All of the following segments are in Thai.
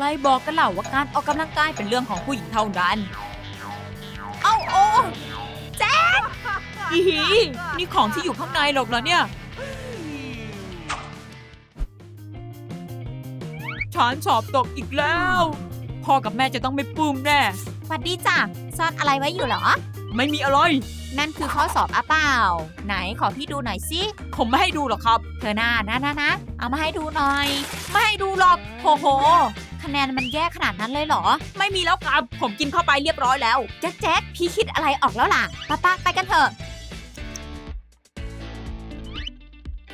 ใครบอกกันเล่าว่าการออกกำลังกายเป็นเรื่องของผู้หญิงเท่านั้น เอ้าโอ้แจ๊คอีหีนี่ของที่อยู่ข้างในหรอกเหรอเนี่ย ฉันสอบตกอีกแล้ว พ่อกับแม่จะต้องไม่ปลื้มแน่ สวัสดีจ้ะซ่อนอะไรไว้อยู่เหรอ ไม่มีอะไร นั่นคือข้อสอบอะเปล่า ไหนขอพี่ดูหน่อยสิ ผมไม่ให้ดูหรอกครับ เธอหน้านะนะนะเอามาให้ดูหน่อย ไม่ให้ดูหรอกโหโห คะแนนมันแย่ขนาดนั้นเลยเหรอ ไม่มีแล้วครับ ผมกินเข้าไปเรียบร้อยแล้วแจ๊คแจ๊คพี่คิดอะไรออกแล้วล่ะป้าป้าไปกันเถอะ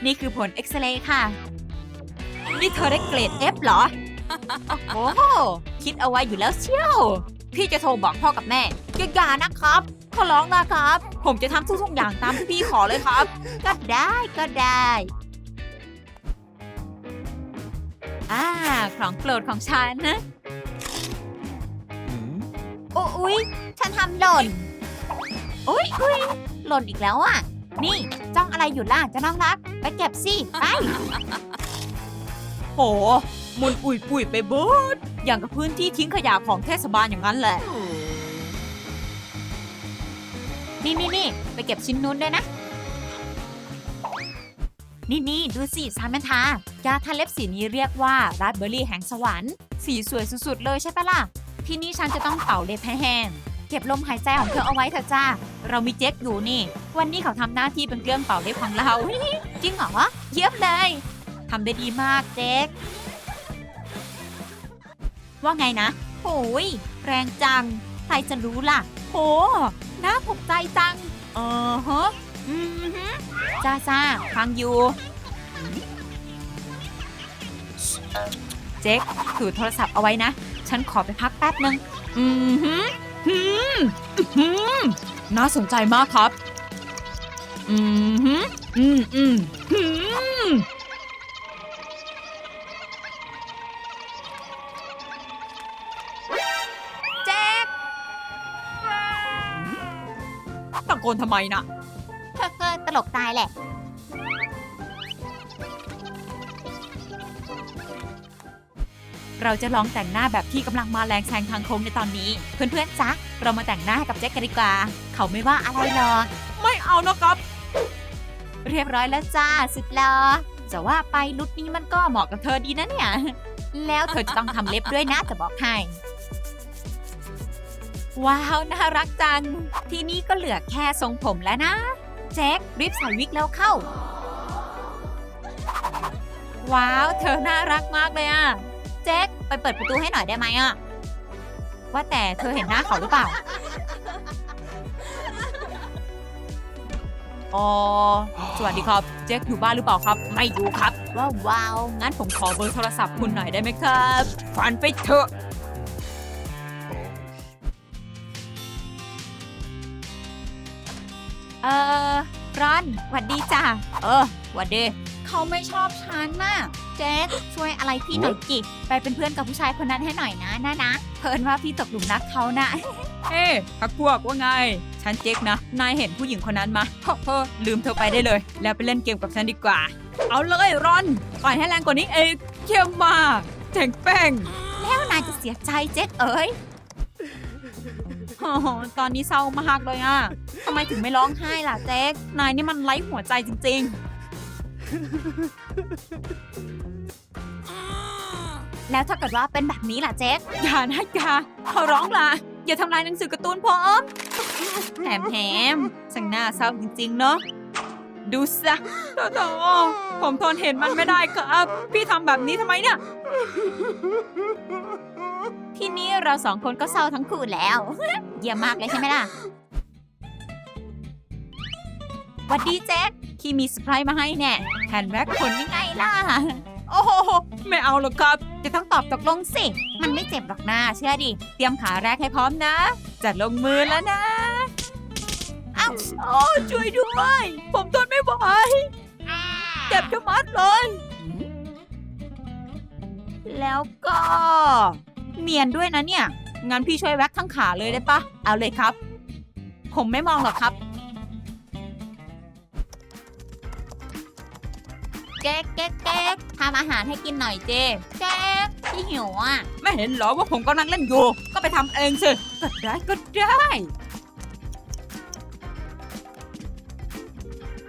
นี่คือผลเอ็กซเรย์ค่ะ นี่เธอได้เกรด F เหรอ โอ้โห คิดเอาไว้อยู่แล้วเชียว พี่จะโทรบอกพ่อกับแม่อย่าอย่านะครับ ขอร้องนะครับ ผมจะทำทุกๆอย่างตามที่พี่ขอเลยครับ ก็ได้ก็ได้ อ่า ของโปรดของฉันนะโอ้อุ๊ย ฉันทำหล่นอุ๊ยอุ๊ยหล่นอีกแล้วอะ นี่จ้องอะไรอยู่ล่ะเจะน้องรัก ไปเก็บสิ ไป โห มุนอุ่ยปุ่ยไปเบิดอย่างกับพื้นที่ทิ้งขยะของเทศบาลอย่างนั้นแหละ นี่นี่นี่ไปเก็บชิ้นนู้นด้วยนะ นี่นี่ดูสิ ซามนทา ยาทาเล็บสีนี้เรียกว่าราสเบอร์รี่แห่งสวรรค์ สีสวยสุดๆเลยใช่ปะล่ะ ที่นี่ฉันจะต้องเป่าเล็บให้แห้ง เก็บลมหายใจของเธอเอาไว้เถอะจ้า เรามีเจ๊กอยู่นี่ วันนี้เขาทำหน้าที่เป็นเครื่องเป่าเล็บของเรา จริงเหรอ เยี่ยมเลยทำได้ดีมากเจ๊ก ว่าไงนะโอ้ยแรงจัง ใครจะรู้ล่ะโหน่าถูกใจจัง เออฮะ อืมจ้าจ้าฟังอยู่ เจ๊กถือโทรศัพท์เอาไว้นะ ฉันขอไปพักแป๊บนึง อืมหืมหืมหืมน่าสนใจมากครับ อืมหืมอืมอืมหืมแจ๊กตะโกนทำไมน่ะเธอก็ตลกตายแหละ เราจะลองแต่งหน้าแบบที่กำลังมาแรงแซงทางโค้งในตอนนี้ เพื่อนๆจ๊ะเรามาแต่งหน้าให้กับแจ็คกันดีกว่า เขาไม่ว่าอะไรหรอกไม่เอานะครับเรียบร้อยแล้วจ้าสุดลอจะว่าไปลุดนี้มันก็เหมาะกับเธอดีนะเนี่ย แล้วเธอจะต้องทำเล็บด้วยนะจะบอกให้ว้าวน่ารักจัง ทีนี้ก็เหลือแค่ทรงผมแล้วนะ แจ็ครีบใส่วิกแล้วเข้า ว้าว เธอน่ารักมากเลยอะ แจ็คไปเปิดประตูให้หน่อยได้ไหมอะว่าแต่เธอเห็นหน้าเขาหรือเปล่า อ๋อ สวัสดีครับ เจ๊คอยู่บ้านหรือเปล่าครับ ไม่อยู่ครับ ว้าววาวงั้นผมขอเบอร์โทรศัพท์คุณหน่อยได้ไหมครับฝันไปเถอะ เออรอนหวัดดีจ้ะ เออหวัดดี เขาไม่ชอบฉันน่ะ แจ๊คช่วยอะไรพี่หน่อยจิไปเป็นเพื่อนกับผู้ชายคนนั้นให้หน่อยนะนะนะเพิ่นว่าพี่ตกหลุมรักเขานะเฮ้พักพวกว่าไง ฉันเจ๊กนะ นายเห็นผู้หญิงคนนั้นมาเฮ้อเฮ้อลืมเธอไปได้เลย แล้วไปเล่นเกมกับฉันดีกว่า เอาเลยรอนปล่อยให้แรงกว่านี้เองเยี่ยมมากเจ๋งแป้ง แล้วนายจะเสียใจเจ๊คเอ๋ยโอ้โหตอนนี้เศร้ามากเลยอะทำไมถึงไม่ร้องไห้ล่ะเจ๊กนายนี่มันไร้หัวใจจริง แล้วถ้าเกิดว่าเป็นแบบนี้ล่ะเจ๊อย่านะอย่าขอร้องล่ะ อย่าทำลายหนังสือการ์ตูนผมแถมแถมช่างหน้าเศร้าจริงๆ เนาะดูซะโถโถผมทนเห็นมันไม่ได้ครับ พี่ทำแบบนี้ทำไมเนี่ย ที่นี่เราสองคนก็เศร้าทั้งคู่แล้ว เยี่ยมมากเลยใช่ไหมล่ะ วัดดีเจ๊ค ที่มีเซอร์ไพรส์มาให้แน่แทนแร็กคนยังไงล่ะ โอ้โห ไม่เอาหรอกครับ จะต้องตอบตกลงสิ มันไม่เจ็บหรอกนะเชื่อดิ เตรียมขาแรกให้พร้อมนะจะลงมือแล้วนะเอ้าโอ้ช่วยด้วย ผมทนไม่ไหวเจ็บจะมัดเลย แล้วก็ เนียนด้วยนะเนี่ย งั้นพี่ช่วยแว็กทั้งขาเลยได้ปะ เอาเลยครับ ผมไม่มองหรอกครับ เจ๊กเจ๊กเจ๊กทำอาหารให้กินหน่อยเจ๊เจ๊กพี่หิวอะ ไม่เห็นเหรอว่าผมกำลังเล่นอยู่ ก็ไปทำเองสิ ก็ได้ก็ได้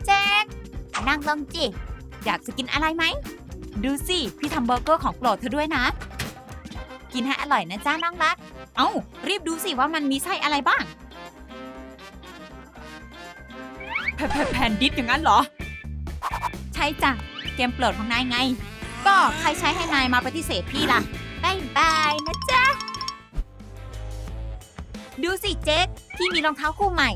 เจ๊กนั่งลงจิ อยากจะกินอะไรไหม ดูสิ พี่ทำเบอร์เกอร์ของโปรดเธอด้วยนะ กินให้อร่อยนะจ้าน้องรัก เอ้า รีบดูสิว่ามันมีไส้อะไรบ้างแผ่นแผ่นดิสอย่างนั้นเหรอ ใช่จ้ะ เกมโปรดของนายไง ก็ใครใช้ให้นายมาปฏิเสธพี่ล่ะบายบายนะจ๊ะ ดูสิเจ๊กพี่มีรองเท้าคู่ใหม่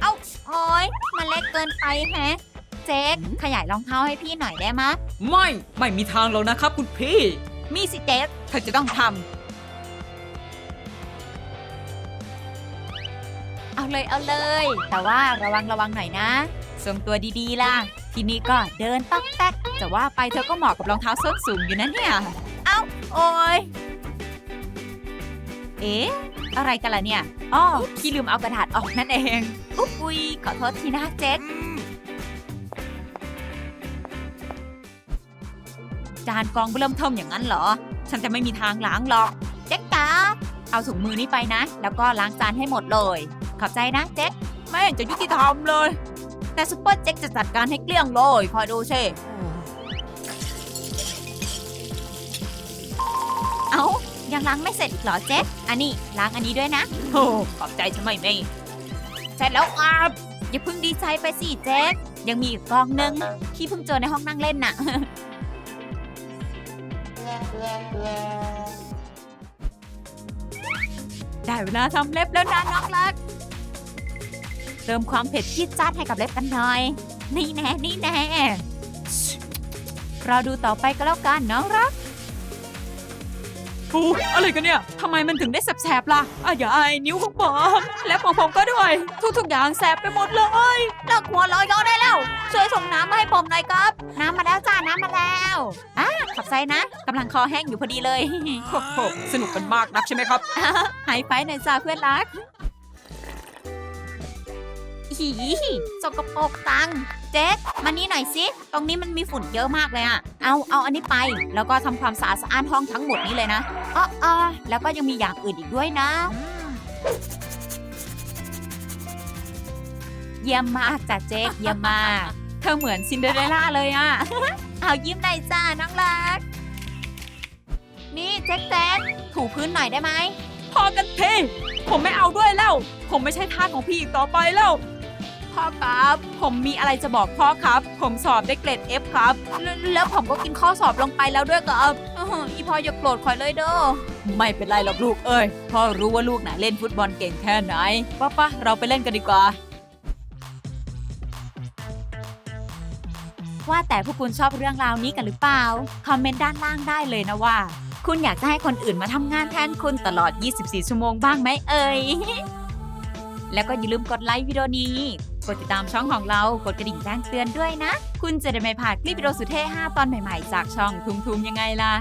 เอ้าโอ้ยมันเล็กเกินไปแฮะ เจ๊กขยายรองเท้าให้พี่หน่อยได้มะ ไม่ ไม่มีทางแล้วนะครับคุณพี่ มีสิเจ๊กเธอจะต้องทเอาเลยเอาเลย แต่ว่าระวังระวังหน่อยนะทรงตัวดีๆล่ะ ที่นี้ก็เดินต๊กแต๊กจะว่าไปเธอก็เหมาะกับรองเท้าส้นสูงอยู่นะเนี่ย เอ้า โอ้ยเอ๊ะ อะไรกันล่ะเนี่ยอ้อพี่ลืมเอากระดาษออกนั่นเอง อุ๊บอุยขอโทษทีนะเจ๊กจานกองเริ่มเทิมอย่างนั้นเหรอ ฉันจะไม่มีทางล้างหรอก เจ๊กจ๋าเอาถุงมือนี้ไปนะ แล้วก็ล้างจานให้หมดเลย ขอบใจนะเจ๊กไม่เห็นจะยุติธรรมเลย แต่ซุปเปอร์เจ๊กจะจัดการให้เกลี้ยงเลยคอยดูสิเอายังล้างไม่เสร็จอีกเหรอเจ๊กอันนี้ล้างอันนี้ด้วยนะโอ้ขอบใจฉันไม่ไม่เสร็จแล้วอะอย่าเพิ่งดีใจไปสิเจ๊กยังมีอีกกองนึงที่เพิ่งเจอในห้องนั่งเล่นน่ะ ได้เวลาทำเล็บแล้วนะน้องรัก เติมความเผ็ดที่จัดให้กับเล็บกันหน่อย นี่แน่นี่แน่รอดูต่อไปก็แล้วกันน้องรักฟูอะไรกันเนี่ยทำไมมันถึงได้แสบๆล่ะอะอย่าอายนิ้วของผมและของผมก็ด้วย ทุกๆอย่างแสบไปหมดเลยเลิกหัวเรอยอได้แล้ว ช่วยส่งน้ำมาให้ผมหน่อยครับ น้ำมาแล้วจ้า น้ำมาแล้วอะขอบใจนะกำลังคอแห้งอยู่พอดีเลยโอ้โหสนุกกันมากนักใช่ไหมครับหายไปหน่อยจ้าเพื่อนรัก หีสกปรกตัง เจ๊มานี่หน่อยสิ ตรงนี้มันมีฝุ่นเยอะมากเลยอะเอาเอาอันนี้ไป แล้วก็ทำความสะอาดสะอ้านห้องทั้งหมดนี้เลยนะอ๋อออแล้วก็ยังมีอย่างอื่นอีกด้วยนะ เยี่ยมมากจ้ะเจ๊เยี่ยมมาก เธอเหมือนซินเดอเรลล่าเลยอะเอายิ้มหน่อยจ้าน้องรัก นี่เจ๊กเจ๊กถูพื้นหน่อยได้ไหมพอกันทีผมไม่เอาด้วยแล้ว ผมไม่ใช่ทาสของพี่อีกต่อไปแล้ว พ่อครับ ผมมีอะไรจะบอกพ่อครับ ผมสอบได้เกรด F ครับ แล้วผมก็กินข้อสอบลงไปแล้วด้วยกับอื้อหืออีพออย่าโกรธคอยเลยเด้อไม่เป็นไรหรอกลูกเอ้ยพ่อรู้ว่าลูกน่ะเล่นฟุตบอลเก่งแค่ไหนป้าปะเราไปเล่นกันดีกว่า ว่าแต่พวกคุณชอบเรื่องราวนี้กันหรือเปล่า คอมเมนต์ด้านล่างได้เลยนะว่า คุณอยากจะให้คนอื่นมาทำงานแทนคุณตลอด 24 ชั่วโมงบ้างไหมเอ่ยแล้วก็อย่าลืมกดไลค์วิดีโอนี้ กดติดตามช่องของเรา กดกระดิ่งแจ้งเตือนด้วยนะ คุณจะได้ไม่พลาดคลิปวิดีโอสุดเท่5ตอนใหม่ๆ จากช่องทุมๆยังไงล่ะ